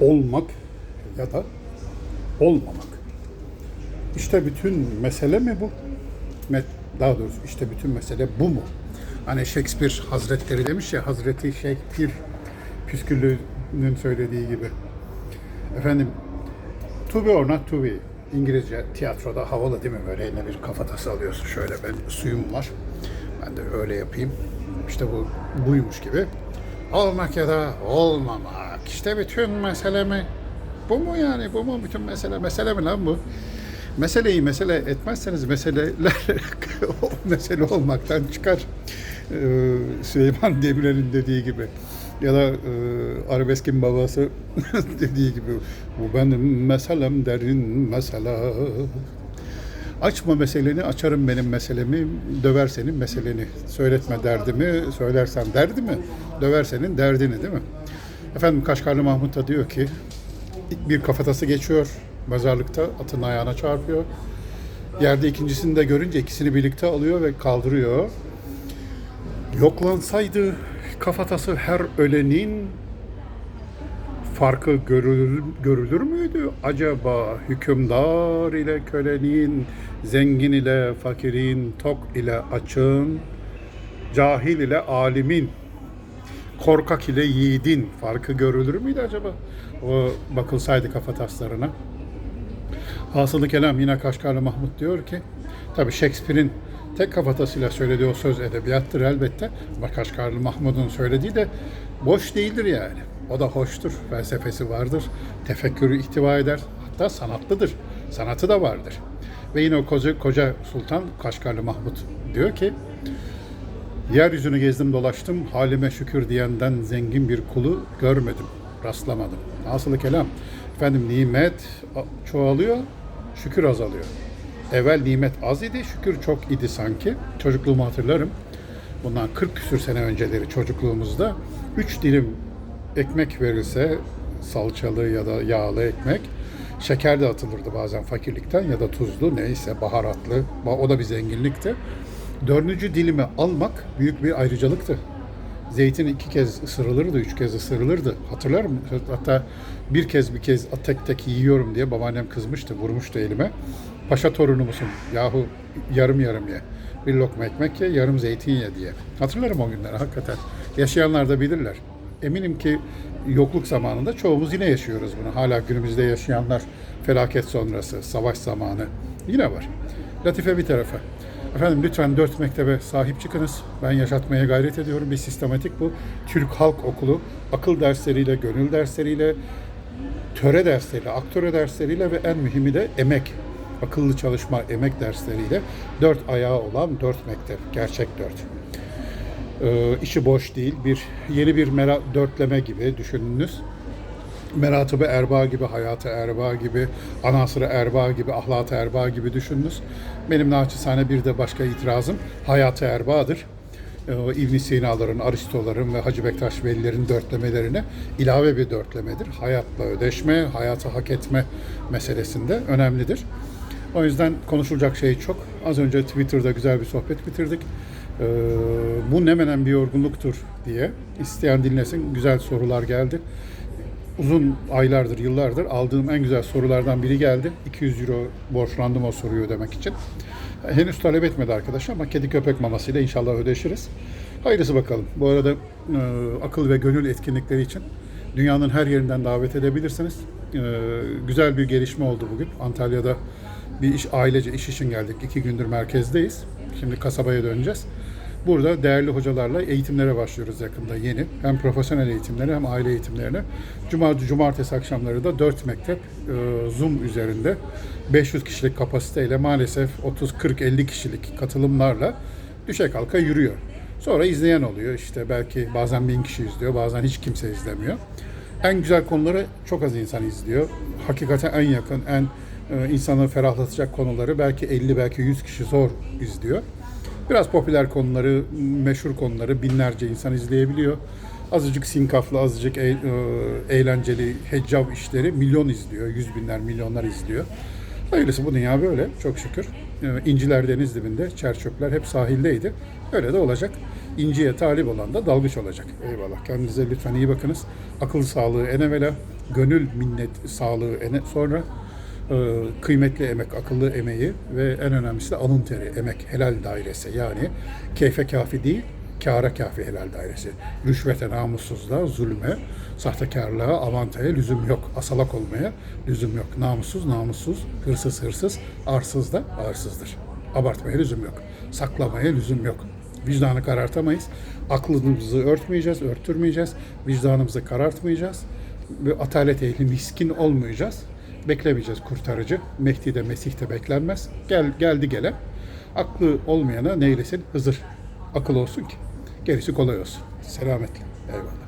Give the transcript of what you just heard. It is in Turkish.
olmak ya da olmamak. İşte bütün mesele mi bu? Daha doğrusu işte bütün mesele bu mu? Hani Shakespeare Hazretleri demiş ya, Hazreti Shakespeare püsküllüğünün söylediği gibi. Efendim, to be or not to be. İngilizce tiyatroda havalı değil mi? Böyle eline bir kafatası alıyorsun. Şöyle ben suyum var. Ben de öyle yapayım. İşte bu buymuş gibi. Olmak ya da olmamak. İşte bütün mesele mi? Bu mu yani? Bu mu bütün mesele? Mesele mi lan bu? Meseleyi mesele etmezseniz meseleler o mesele olmaktan çıkar. Ee, Süleyman Demirel'in dediği gibi ya da e, Arabesk'in babası dediği gibi bu benim meselem derin mesele. Açma meseleni, açarım benim meselemi, döver senin meseleni. Söyletme derdimi, söylersen derdi mi? Döver senin derdini değil mi? Efendim Kaşgarlı Mahmut da diyor ki, bir kafatası geçiyor mezarlıkta, atın ayağına çarpıyor. Yerde ikincisini de görünce ikisini birlikte alıyor ve kaldırıyor. Yoklansaydı kafatası her ölenin farkı görülür, görülür müydü acaba hükümdar ile kölenin, zengin ile fakirin, tok ile açın, cahil ile alimin, korkak ile yiğidin farkı görülür müydü acaba? O bakılsaydı kafataslarına. Hasılı kelam yine Kaşgarlı Mahmut diyor ki, tabi Shakespeare'in tek kafatasıyla söylediği o söz edebiyattır elbette. Ama Kaşgarlı Mahmut'un söylediği de boş değildir yani. O da hoştur, felsefesi vardır, tefekkürü ihtiva eder, hatta sanatlıdır, sanatı da vardır. Ve yine o koca, koca Sultan Kaşgarlı Mahmut diyor ki, Yeryüzünü gezdim dolaştım, halime şükür diyenden zengin bir kulu görmedim, rastlamadım. Hasılı kelam, efendim nimet çoğalıyor, şükür azalıyor. Evvel nimet az idi, şükür çok idi sanki. Çocukluğumu hatırlarım. Bundan 40 küsür sene önceleri çocukluğumuzda 3 dilim ekmek verilse salçalı ya da yağlı ekmek şeker de atılırdı bazen fakirlikten ya da tuzlu neyse baharatlı o da bir zenginlikti. Dördüncü dilimi almak büyük bir ayrıcalıktı. Zeytin iki kez ısırılırdı, üç kez ısırılırdı. Hatırlar mı? Hatta bir kez bir kez tek tek yiyorum diye babaannem kızmıştı, vurmuştu elime. Paşa torunu musun? Yahu yarım yarım ye. Bir lokma ekmek ye, yarım zeytin ye diye. Hatırlarım o günleri hakikaten. Yaşayanlar da bilirler. Eminim ki yokluk zamanında çoğumuz yine yaşıyoruz bunu. Hala günümüzde yaşayanlar felaket sonrası, savaş zamanı yine var. Latife bir tarafa. Efendim lütfen dört mektebe sahip çıkınız. Ben yaşatmaya gayret ediyorum. Bir sistematik bu. Türk Halk Okulu akıl dersleriyle, gönül dersleriyle, töre dersleriyle, aktöre dersleriyle ve en mühimi de emek, akıllı çalışma, emek dersleriyle dört ayağı olan dört mektep. Gerçek dört. Ee, işi boş değil. Bir yeni bir mera, dörtleme gibi düşününüz. Meratı Erba gibi, Hayatı Erba gibi, Anasırı Erba gibi, Ahlat-ı Erba gibi düşününüz. Benim naçizane bir de başka itirazım Hayatı Erba'dır. Ee, İbn Sina'ların, Aristoların ve Hacı Bektaş Velilerin dörtlemelerine ilave bir dörtlemedir. Hayatla ödeşme, hayatı hak etme meselesinde önemlidir. O yüzden konuşulacak şey çok. Az önce Twitter'da güzel bir sohbet bitirdik. Ee, bu ne menen bir yorgunluktur diye isteyen dinlesin. Güzel sorular geldi uzun aylardır, yıllardır aldığım en güzel sorulardan biri geldi. 200 euro borçlandım o soruyu ödemek için. Henüz talep etmedi arkadaş ama kedi köpek mamasıyla inşallah ödeşiriz. Hayırlısı bakalım. Bu arada e, akıl ve gönül etkinlikleri için dünyanın her yerinden davet edebilirsiniz. E, güzel bir gelişme oldu bugün. Antalya'da bir iş, ailece iş için geldik. İki gündür merkezdeyiz. Şimdi kasabaya döneceğiz. Burada değerli hocalarla eğitimlere başlıyoruz yakında yeni. Hem profesyonel eğitimleri hem aile eğitimlerine. Cuma, cumartesi akşamları da 4 mektep e, Zoom üzerinde 500 kişilik kapasiteyle maalesef 30, 40, 50 kişilik katılımlarla düşe kalka yürüyor. Sonra izleyen oluyor. İşte belki bazen bin kişi izliyor, bazen hiç kimse izlemiyor. En güzel konuları çok az insan izliyor. Hakikaten en yakın, en e, insanı ferahlatacak konuları belki 50, belki 100 kişi zor izliyor. Biraz popüler konuları, meşhur konuları binlerce insan izleyebiliyor. Azıcık sinkaflı, azıcık e- e- eğlenceli heccav işleri milyon izliyor. Yüz binler, milyonlar izliyor. Hayırlısı bu dünya böyle çok şükür. E, İnciler deniz dibinde, çerçöpler hep sahildeydi. Öyle de olacak. İnciye talip olan da dalgıç olacak. Eyvallah. Kendinize lütfen iyi bakınız. Akıl sağlığı en evvela. gönül minnet sağlığı ene- sonra kıymetli emek, akıllı emeği ve en önemlisi de alın teri, emek, helal dairesi. Yani keyfe kafi değil, kâra kafi helal dairesi. Rüşvete, namussuzluğa, zulme, sahtekarlığa, avantaya lüzum yok. Asalak olmaya lüzum yok. Namussuz, namussuz, hırsız, hırsız, arsız da arsızdır. Abartmaya lüzum yok. Saklamaya lüzum yok. Vicdanı karartamayız. Aklımızı örtmeyeceğiz, örttürmeyeceğiz. Vicdanımızı karartmayacağız. Ve atalet ehli miskin olmayacağız. Beklemeyeceğiz kurtarıcı. Mehdi de Mesih de beklenmez. Gel, geldi gele. Aklı olmayana neylesin? Hızır. Akıl olsun ki. Gerisi kolay olsun. Selametle. Eyvallah.